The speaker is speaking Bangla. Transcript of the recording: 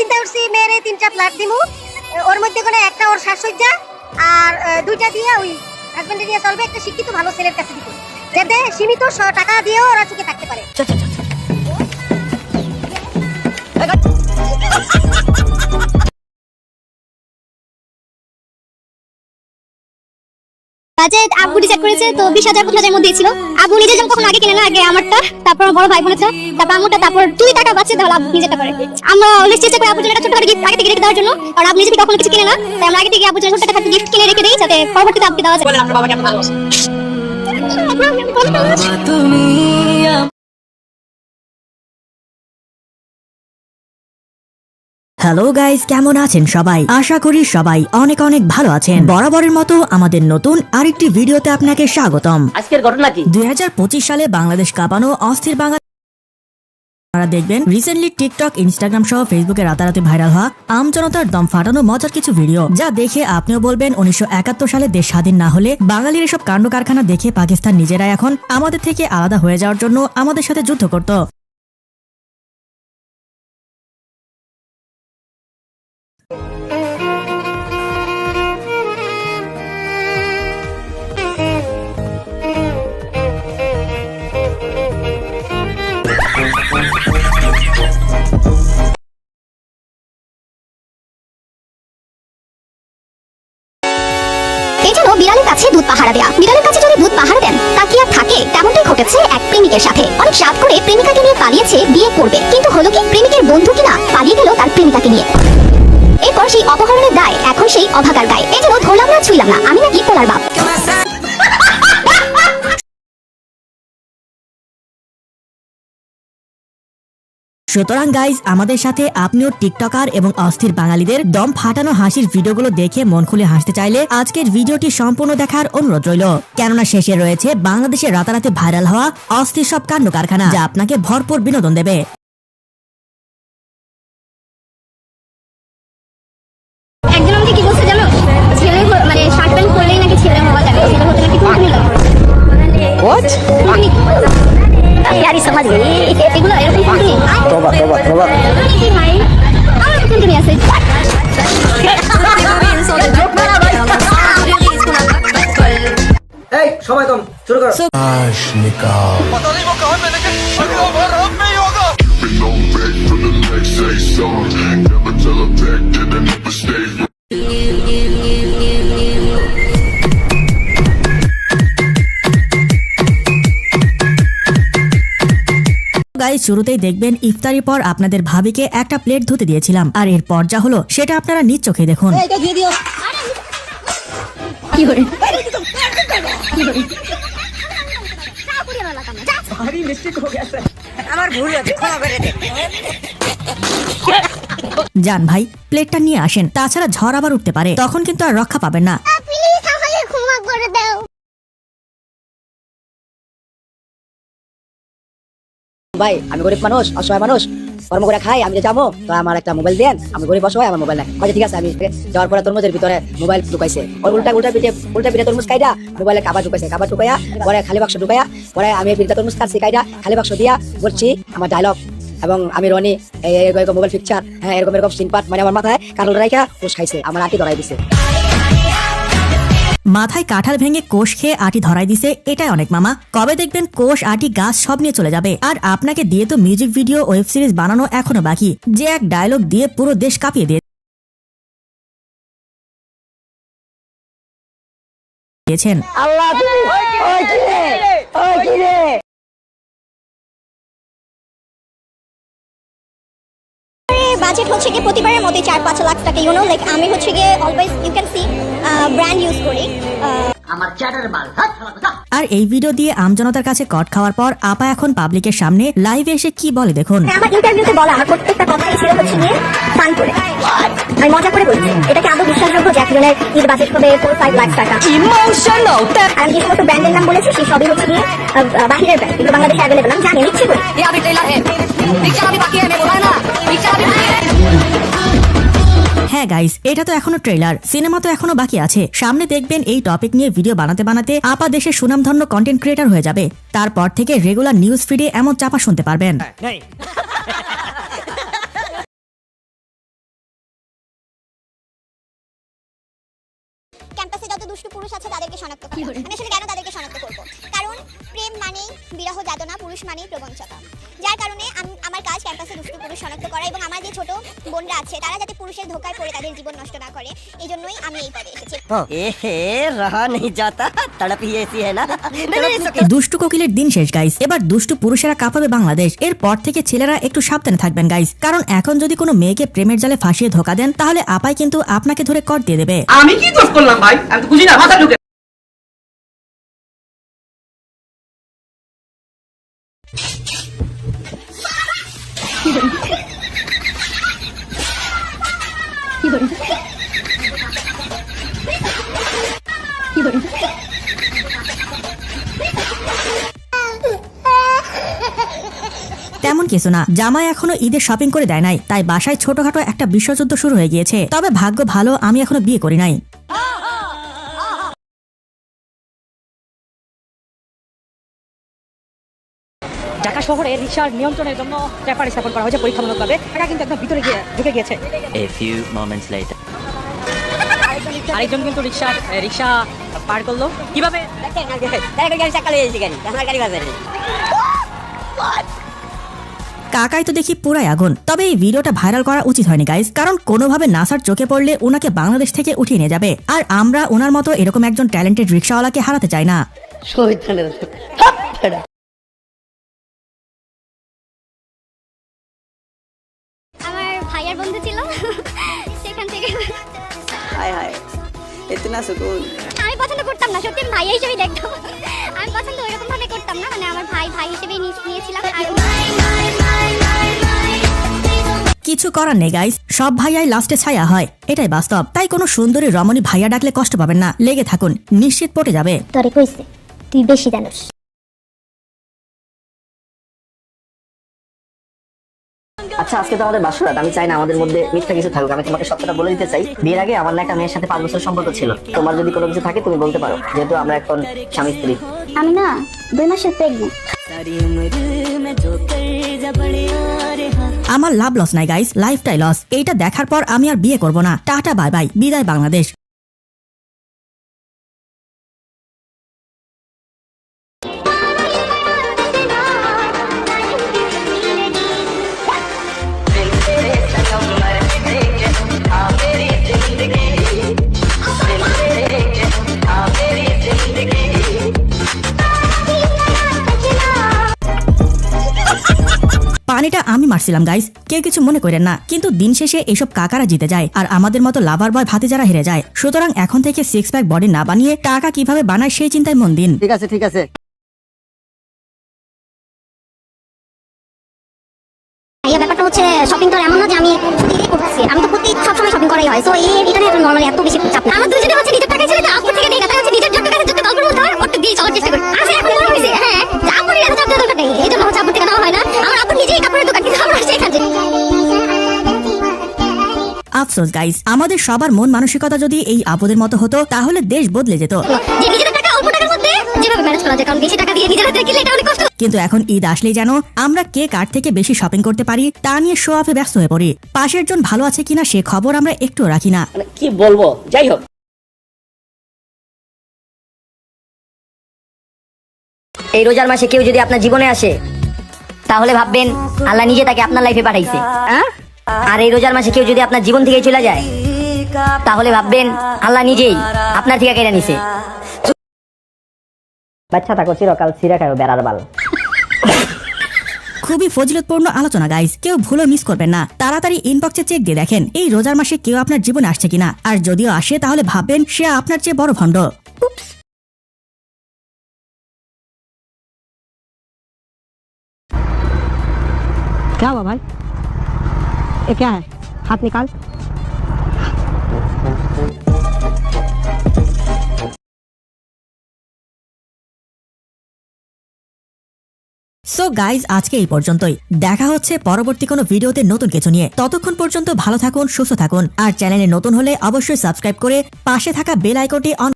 চিন্তা করছি মেয়ের তিনটা ফ্ল্যাট দিমু। ওর মধ্যে কোনো একটা ওর সাজসজ্জা আর দুইটা দিয়ে ওই হাজবেন্ডে দিয়ে চলবে একটা শিক্ষিত ভালো ছেলের কাছে দিব। যাতে সীমিত টাকা দিয়েও ওরা চুকে থাকতে পারে। বাজেট আব্বু ডিসাইড করেছে তো বিশ হাজার পঁচিশ হাজারের মধ্যে ছিল আব্বু নিজে যেমন কখন আগে কিনে না আগে আমারটা তারপর আমার বড় ভাই বোনেরটা তারপর আমারটা তারপর দুই টাকা বাঁচে তাহলে আব্বু নিজেটা করে আমরা অলওয়েজ চেষ্টা করি আব্বুর জন্য একটা ছোট করে গিফট আগে থেকে রেখে দেওয়ার জন্য আর আব্বু নিজে থেকে কখনো কিছু কিনে না তাই আমরা আগে থেকে আব্বুর জন্য ছোট একটা গিফট কিনে রেখে দিই যাতে পরবর্তীতে আব্বুকে দেওয়া যায় হ্যালো গাইস কেমন আছেন সবাই? আশা করি সবাই অনেক অনেক ভালো আছেন। বরাবরের মতো আমাদের নতুন আরেকটি ভিডিওতে আপনাকে স্বাগতম। আজকের ঘটনা কি? দুই সালে বাংলাদেশ কাঁপানো অস্থির বাংলা আপনারা দেখবেন রিসেন্টলি টিকটক ইনস্টাগ্রাম সহ ফেসবুকে রাতারাতি ভাইরাল হওয়া আমজনতার দম ফাটানো মজার কিছু ভিডিও যা দেখে আপনিও বলবেন উনিশশো একাত্তর সালে দেশ স্বাধীন না হলে বাঙালির এসব কাণ্ড কারখানা দেখে পাকিস্তান নিজেরাই এখন আমাদের থেকে আলাদা হয়ে যাওয়ার জন্য আমাদের সাথে যুদ্ধ করত। বিড়ালের কাছে দুধ পাহারা দেয়া। বিড়ালের কাছে যদি দুধ পাহারা দেন, তা আর থাকে? তেমনটাই ঘটেছে এক প্রেমিকের সাথে। অনেক সাত করে প্রেমিকাকে নিয়ে পালিয়েছে, বিয়ে করবে। কিন্তু হলো কি, প্রেমিকের বন্ধু কিনা পালিয়ে গেল তার প্রেমিকাকে নিয়ে। এরপর সেই অপহরণের দায় এখন সেই অভাগার গায়ে। এই জন্য ধরলাম না, ছুইলাম না। আমি নাকি পোলার বাপ। সুতরাং গাইজ আমাদের সাথে আপনিও টিকটকার এবং অস্থির বাঙালিদের দম ফাটানো হাসির ভিডিওগুলো দেখে মন খুলে হাসতে চাইলে আজকের ভিডিওটি সম্পূর্ণ দেখার অনুরোধ রইল। কেননা শেষে রয়েছে বাংলাদেশে রাতারাতি ভাইরাল হওয়া অস্থির সব কাণ্ড কারখানা যা আপনাকে ভরপুর বিনোদন দেবে। Been on back for the next say song. Never tell a back that I never stay. Guys শুরুতেই দেখবেন ইফতারি পর আপনাদের ভাবিকে একটা প্লেট ধুতে দিয়েছিলাম আর এরপর যা হলো সেটা আপনারা নিজ চোখে দেখুন কি করে যান ভাই প্লেটটা নিয়ে আসেন তাছাড়া ঝড় আবার উঠতে পারে। তখন কিন্তু আর রক্ষা পাবেন না। প্লিজ আমাকে ক্ষমা করে দাও। ভাই আমি গরিব মানুষ অসহায় মানুষ। কর্ম করে খাই, আমি যাব, তো আমার একটা মোবাইল দেন। আমি গরিব অসহায়, আমার মোবাইল নাই। কাজে ঠিক আছে, আমি যাওয়ার পরে তরমুজের ভিতরে মোবাইল ঢুকাইছে। উল্টা উল্টা পিঠে উল্টা পিঠে তরমুজ কাইডা মোবাইলে কাবার ঢুকাইছে। কাবার ঢুকাইয়া, পরে খালি বাক্স ঢুকাইয়া, পরে আমি পিঠে তরমুজ কাটছি কাইডা খালি বাক্স দিয়া বলছি, আমার ডায়লগ এবং আমি রনি এরকম মোবাইল পিকচার হ্যাঁ এরকম এরকম সিনপাট মানে আমার মাথায় কারণ রাইখা কোষ খাইছে, আমার আটি ধরাই দিছে। মাথায় কাঁঠাল ভেঙে কোষ খেয়ে আটি ধরাই দিছে এটাই অনেক মামা। কবে দেখবেন কোষ আটি গাছ সব নিয়ে চলে যাবে। আর আপনাকে দিয়ে তো মিউজিক ভিডিও ওয়েব সিরিজ বানানো এখনও বাকি। যে এক ডায়লগ দিয়ে পুরো দেশ কাঁপিয়ে দিয়ে দিয়েছেন। আল্লাহ তুমি ওই কি রে? ওই কি রে? বাজেট হচ্ছে গিয়ে প্রতিবারের মতো চার পাঁচ লাখ টাকা। ইউ নো লাইক আমি হচ্ছে গিয়ে অলওয়েজ ইউ ক্যান সি আর এই ভিডিও দিয়ে আমজনতার কাছে কট খাওয়ার পর আপা এখন পাবলিকের সামনে লাইভে এসে কি বলে দেখুন। আমার ইন্টারভিউতে বলা আমার প্রত্যেকটা কথাই ছিল হচ্ছে গিয়ে ফান করে। আমি মজা করে বলছি এটাকে আদৌ বিশ্বাসযোগ্য ঈদ বাজেট হবে ফোর ফাইভ লাখ টাকা? আর আমি যে সমস্ত ব্র্যান্ডের নাম বলেছি সেই সবই হচ্ছে গিয়ে আহ, বাহিরের ব্র্যান্ড কিন্তু বাংলাদেশে অ্যাভেলেবল আমি জানি নিচ্ছি করি। হ্যাঁ গাইস এটা তো এখনও ট্রেলার সিনেমা তো এখনও বাকি আছে। সামনে দেখবেন এই টপিক নিয়ে ভিডিও বানাতে বানাতে আপা দেশের সুনামধন্য কন্টেন্ট ক্রিয়েটার হয়ে যাবে। তারপর থেকে রেগুলার নিউজ ফিডে এমন চাপা শুনতে পারবেন। ক্যাম্পাসে যত দুষ্টু পুরুষ আছে তাদেরকে শনাক্ত করা। আমি আসলে কেন তাদেরকে শনাক্ত করব? কারণ প্রেম মানেই বিরহ যাতনা পুরুষ মানেই প্রবঞ্চতা। যার কারণে আমার কাজ ক্যাম্পাসে দুষ্টু পুরুষ শনাক্ত করা এবং আমার যে ছোট বোনরা আছে তারা যাতে পুরুষের ধোকায় পড়ে তাদের জীবন নষ্ট না করে এই জন্যই আমি এই পদে এসেছি। এ রহা নেই যাতা তড়প এসি হ্যায় না? দুষ্টু কোকিলের দিন শেষ গাইস এবার দুষ্টু পুরুষেরা কাঁপাবে বাংলাদেশ। এরপর থেকে ছেলেরা একটু সাবধানে থাকবেন গাইস কারণ এখন যদি কোনো মেয়েকে প্রেমের জালে ফাঁসিয়ে ধোকা দেন তাহলে আপাই কিন্তু আপনাকে ধরে কর দিয়ে দেবে। আমি কি দোষ করলাম ভাই? আমি তো না মাথা ঢুকে। তেমন কিছু না, জামাই এখনও ঈদের শপিং করে দেয় নাই, তাই বাসায় ছোটখাটো একটা বিশ্বযুদ্ধ শুরু হয়ে গিয়েছে। তবে ভাগ্য ভালো, আমি এখনও বিয়ে করি নাই। ঢাকা শহরে রিক্সার নিয়ন্ত্রণের জন্য পেপার স্থাপন করা হয়েছে পরীক্ষামূলকভাবে। টাকা কিন্তু একদম ভিতরে গিয়ে ঢুকে গিয়েছে. আরেকজন কিন্তু রিক্সা রিক্সা পার করল। কীভাবে? কাকাই তো দেখি পুরাই আগুন। তবে এই ভিডিওটা ভাইরাল করা উচিত হয়নি গাইজ কারণ কোনোভাবে নাসার চোখে পড়লে ওনাকে বাংলাদেশ থেকে উঠিয়ে নিয়ে যাবে। আর আমরা ওনার মতো এরকম একজন ট্যালেন্টেড রিক্সাওয়ালাকে হারাতে চাই না। ভাইয়ার বন্ধু ছিল? সেখান থেকে। হায় হায় ইতনা সুকুন আমি পছন্দ করতাম না সত্যি আমি ভাইয়া হিসেবেই দেখতাম। আমি পছন্দ ওইরকম ভাবে করতাম না মানে আমার ভাই ভাই হিসেবেই নিয়েছিলাম। আর কিছু করার নেই গাইস সব ভাইয়াই লাস্টে ছায়া হয় এটাই বাস্তব। তাই কোনো সুন্দরী রমণী ভাইয়া ডাকলে কষ্ট পাবেন না। লেগে থাকুন নিশ্চিত পটে যাবে। তোরে কইছে তুই বেশি জানোস। আচ্ছা আজকে তো আমাদের বাসরাত আমি চাই না আমাদের মধ্যে মিথ্যা কিছু থাকুক। আমি তোমাকে সত্যটা বলে দিতে চাই। বিয়ের আগে আমার না একটা মেয়ের সাথে পাঁচ বছর সম্পর্ক ছিল। তোমার যদি কোনো কিছু থাকে তুমি বলতে পারো। যেহেতু আমরা এখন স্বামী স্ত্রী। আমি না দুই মাসের প্রেগনেন্ট আমার লাভ লস নাই গাইস লাইফটাই লস এইটা দেখার পর আমি আর বিয়ে করব না। টাটা বাই বাই বিদায় বাংলাদেশ। পানিটা আমি মারছিলাম গাইস কেউ কিছু মনে করেন না, কিন্তু দিন শেষে এসব কাকারা জিতে যায়, আর আমাদের মতো লাভার বয় ভাতে যারা হেরে যায়। সুতরাং এখন থেকে সিক্স প্যাক বডি না বানিয়ে টাকা কীভাবে বানায় সেই চিন্তায় মন দিন। ঠিক আছে ঠিক আছে। আফসোস গাইস আমাদের সবার মন মানসিকতা যদি এই আপদের মতো হতো তাহলে দেশ বদলে যেত। যে নিজের টাকা অল্প টাকার মধ্যে যেভাবে ম্যানেজ করা যায় কারণ বেশি টাকা দিয়ে নিজের হাতে কিনলে এটা অনেক কষ্ট। কিন্তু এখন ঈদ আসলেই যেন আমরা কে কার থেকে বেশি শপিং করতে পারি তা নিয়ে শো অফে ব্যস্ত হয়ে পড়ি। পাশের জন ভালো আছে কিনা সে খবর আমরা একটু রাখি না। মানে কি বলব? যাই হোক। এই রোজার মাসে কেউ যদি আপনার জীবনে আসে তাহলে ভাববেন আল্লাহ নিজে তাকে আপনার লাইফে পাঠাইছে। হ্যাঁ? আর এই রোজার মাসে কেউ যদি আপনার জীবন থেকে চলে যায় তাহলে ভাববেন আল্লাহ নিজেই আপনার থেকে কেটে নিছে। বাচ্চা থাকো চিরকাল চিরা খায় বেড়ার বাল। খুবই ফজিলতপূর্ণ আলোচনা গাইজ কেউ ভুলও মিস করবেন না। তাড়াতাড়ি ইনবক্সে চেক দিয়ে দেখেন এই রোজার মাসে কেউ আপনার জীবনে আসছে কিনা। আর যদিও আসে তাহলে ভাববেন সে আপনার চেয়ে বড় ভণ্ড। ভাই ये क्या है हाथ निकाल সো গাইজ আজকে এই পর্যন্তই দেখা হচ্ছে পরবর্তী কোনো ভিডিওতে নতুন কিছু নিয়ে ততক্ষণ পর্যন্ত ভালো থাকুন সুস্থ থাকুন আর চ্যানেলে নতুন হলে অবশ্যই সাবস্ক্রাইব করে পাশে থাকা বেল আইকনটি অন